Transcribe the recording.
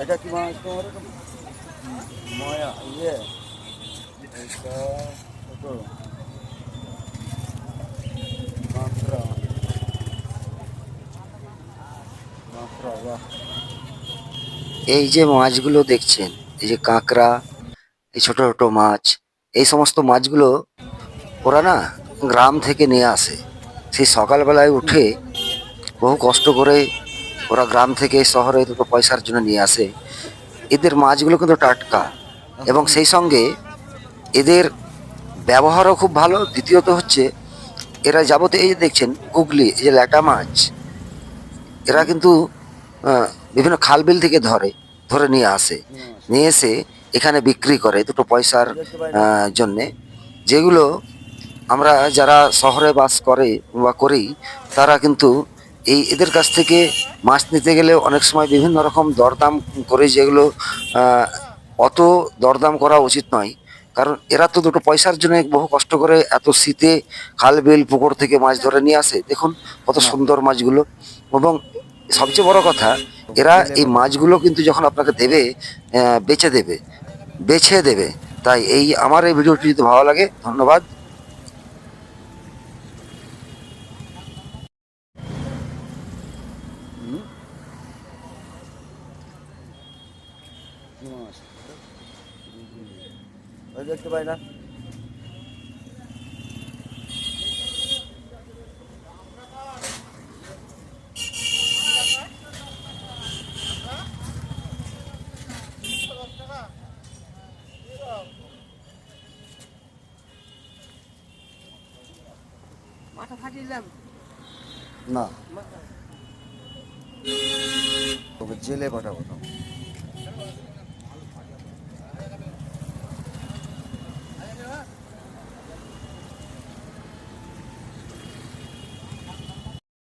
এটা কি মাছ তোমার ময়া ইয়ে। এই যে মাছগুলো দেখছেন, এই যে কাঁকড়া, এই ছোট ছোট মাছ, এই সমস্ত মাছগুলো ওরা না গ্রাম থেকে নিয়ে আসে। সেই সকালবেলায় উঠে বহু কষ্ট করে ওরা গ্রাম থেকে শহরে দুটো পয়সার জন্য নিয়ে আসে। এদের মাছগুলো কিন্তু টাটকা এবং সেই সঙ্গে এদের ব্যবহারও খুব ভালো। দ্বিতীয়ত হচ্ছে এরা যাবতীয় এই যে দেখছেন গুগলি এই যে ল্যাটা মাছ, এরা কিন্তু বিভিন্ন খালবিল থেকে ধরে ধরে নিয়ে আসে। নিয়ে এসে এখানে বিক্রি করে দুটো পয়সার জন্যে। যেগুলো আমরা যারা শহরে বাস করে বা করি তারা কিন্তু এই এদের কাছ থেকে মাছ নিতে গেলে অনেক সময় বিভিন্ন রকম দরদাম করে যেগুলো অত দরদাম করা উচিত নয়। কারণ এরা তো দুটো পয়সার জন্য বহু কষ্ট করে এত শীতে খাল বিল পুকুর থেকে মাছ ধরে নিয়ে আসে। দেখুন কত সুন্দর মাছগুলো। এবং সবচেয়ে বড় কথা এরা এই মাছগুলো কিন্তু যখন আপনাকে দেবে বেচে দেবে বেছে দেবে। তাই এই আমার এই ভিডিওটি যদি ভালো লাগে ধন্যবাদ কি মাছ ওই দেখতে পাই না। মাথা। ফাটিলাম না জেলে পাঠাবো।